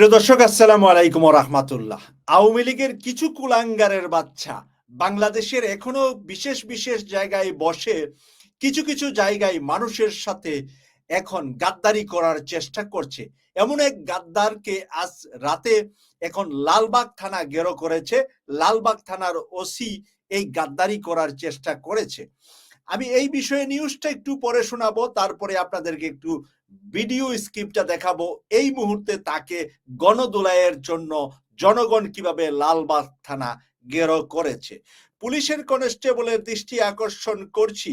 প্রিয় দর্শক, আসসালামু আলাইকুম রহমাতুল্লাহ। আওয়ামী লীগের কিছু কুলাঙ্গারের বাচ্চা বাংলাদেশের এখনও বিশেষ বিশেষ জায়গায় বসে কিছু কিছু জায়গায় মানুষের সাথে এখন গাদ্দারি করার চেষ্টা করছে। এমন এক গাদ্দারকে আজ রাতে এখন লালবাগ থানা গেরো করেছে। লালবাগ থানার ওসি এই গাদ্দারি করার চেষ্টা করেছে। আমি এই বিষয়ে নিউজটা একটু পরে শোনাবো, তারপরে আপনাদেরকে একটু ভিডিও স্ক্রিপ্টটা দেখাবো। এই মুহূর্তে তাকে গণদোলায়ের জন্য জনগণ কীভাবে লালবাগ থানা গেরো করেছে। পুলিশের কনস্টেবলের দৃষ্টি আকর্ষণ করছি।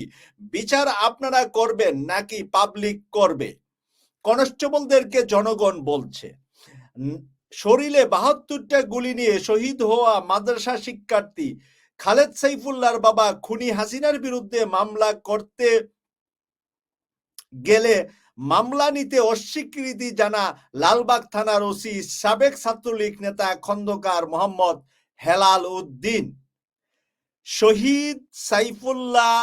বিচার আপনারা করবেন নাকি পাবলিক করবে? কনস্টেবলদেরকে জনগণ বলছে। শরীরে বাহাত্তরটা গুলি নিয়ে শহীদ হওয়া মাদ্রাসা শিক্ষার্থী খালেদ সাইফুল্লাহর বাবা খুনি হাসিনার বিরুদ্ধে মামলা করতে গেলে মামলা নিতে অস্বীকৃতি জানা লালবাগ থানার ওসি সাবেক ছাত্রলীগ নেতা খন্দকার মোহাম্মদ হেলাল উদ্দিন। শহীদ সাইফুল্লাহ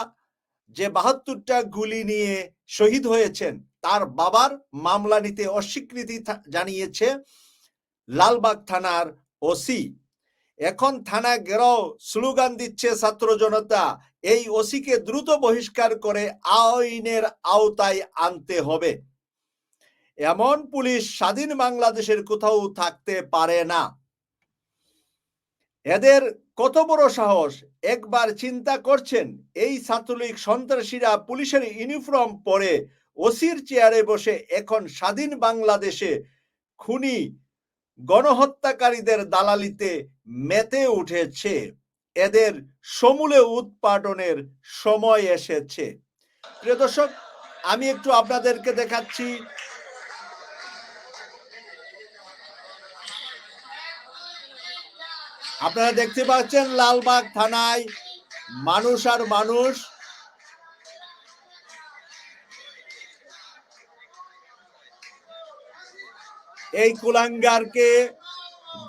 যে বাহাত্তরটা গুলি নিয়ে শহীদ হয়েছেন, তার বাবার মামলা নিতে অস্বীকৃতি জানিয়েছে লালবাগ থানার ওসি। এখন থানা গেরাও স্লোগান দিচ্ছে ছাত্র জনতা, এই ওসিকে দ্রুত বহিষ্কার করে আইনের আওতায় আনতে হবে। এমন পুলিশ স্বাধীন বাংলাদেশের কোথাও থাকতে পারে না। এদের কত বড় সাহস? একবার চিন্তা করছেন, এই ছাত্রলীগ সন্ত্রাসীরা পুলিশের ইউনিফর্ম পরে ওসির চেয়ারে বসে এখন স্বাধীন বাংলাদেশে খুনি গণহত্যাকারীদের দালালিতে মেতে উঠেছে। এদের সমূলে উৎপাদনের সময় এসেছে। প্রিয় দর্শক, আমি একটু আপনাদেরকে দেখাচ্ছি আপনারা দেখতে পাচ্ছেন লালবাগ থানায় মানুষ আর মানুষ এই কুলাঙ্গারকে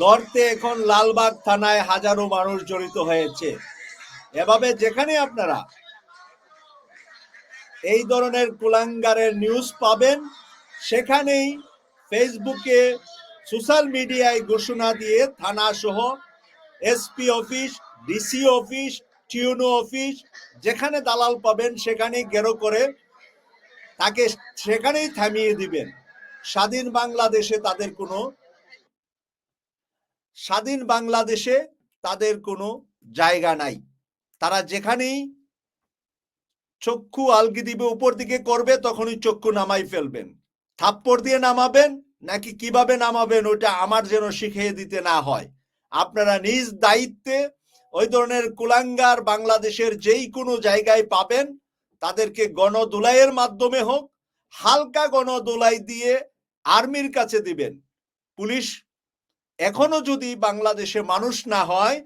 ধরতে এখন লালবাগ থানায় হাজারো মানুষ জড়িত হয়েছে। এভাবে যেখানে আপনারা এই ধরনের কুলাঙ্গারের নিউজ পাবেন, সেখানেই ফেসবুকে সোশ্যাল মিডিয়ায় ঘোষণা দিয়ে থানা সহ এসপি অফিস ডিসি অফিস টিউনো অফিস যেখানে দালাল পাবেন সেখানেই গেরো করে তাকে সেখানেই থামিয়ে দিবেন। স্বাধীন বাংলাদেশে তাদের কোনো স্বাধীন বাংলাদেশে তাদের কোনো জায়গা নাই। তারা যেখানেই চক্ষু আলগি দিবে উপর দিকে করবে, তখনই চক্ষু নামাই ফেলবেন। থাপ্পড় দিয়ে নামাবেন, নাকি কীভাবে নামাবেন ওটা আমার যেন শিখিয়ে দিতে না হয়। আপনারা নিজ দায়িত্বে ওই ধরনের কুলাঙ্গার বাংলাদেশের যেই কোনো জায়গায় পাবেন, তাদেরকে গণদোলাইয়ের মাধ্যমে হোক, হালকা গণদোলাই দিয়ে আর্মির কাছে দিবেন। পুলিশ এখনও যদি বাংলাদেশে মানুষ না হয়,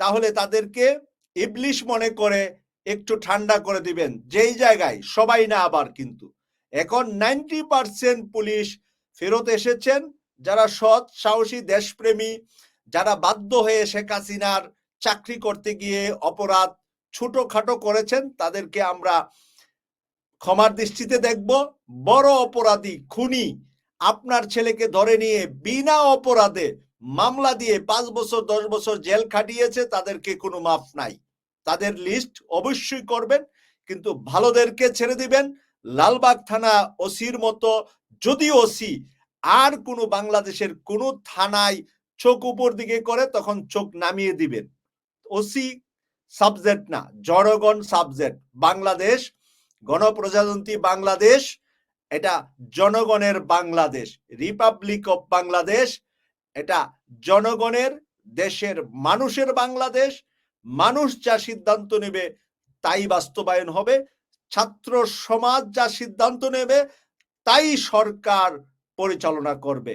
তাহলে তাদেরকে ইবলিশ মনে করে একটু ঠান্ডা করে দিবেন। যেই জায়গায়, সবাই না আবার কিন্তু। এখন নাইনটি পার্সেন্ট পুলিশ ফেরত এসেছেন। যারা সৎ, সাহসী, দেশপ্রেমী, যারা বাধ্য হয়ে শেখ হাসিনার চাকরি করতে গিয়ে অপরাধ ছোটখাটো করেছেন, তাদেরকে আমরা ক্ষমার দৃষ্টিতে দেখব। বড় অপরাধী, খুনি আপনার ছেলেকে ধরে নিয়ে বিনা অপরাধে মামলা দিয়ে পাঁচ বছর, দশ বছর জেল খাটিয়েছে, তাদেরকে কোনো মাফ নাই। তাদের লিস্ট অবশ্যই করবেন, কিন্তু ভালোদেরকে ছেড়ে দিবেন। লালবাগ থানা ওসির মতো যদি ওসি আর কোনো বাংলাদেশের কোনো থানায় চোখ উপর দিকে করে, তখন চোখ নামিয়ে দিবেন। ওসি সাবজেক্ট না, জনগণ সাবজেক্ট। বাংলাদেশ, গণপ্রজাতন্ত্রী বাংলাদেশ এটা জনগণের বাংলাদেশ রিপাবলিক অফ বাংলাদেশ এটা জনগণের দেশের মানুষের বাংলাদেশ, মানুষ যা সিদ্ধান্ত নেবে তাই বাস্তবায়ন হবে, ছাত্র সমাজ যা সিদ্ধান্ত নেবে তাই সরকার পরিচালনা করবে।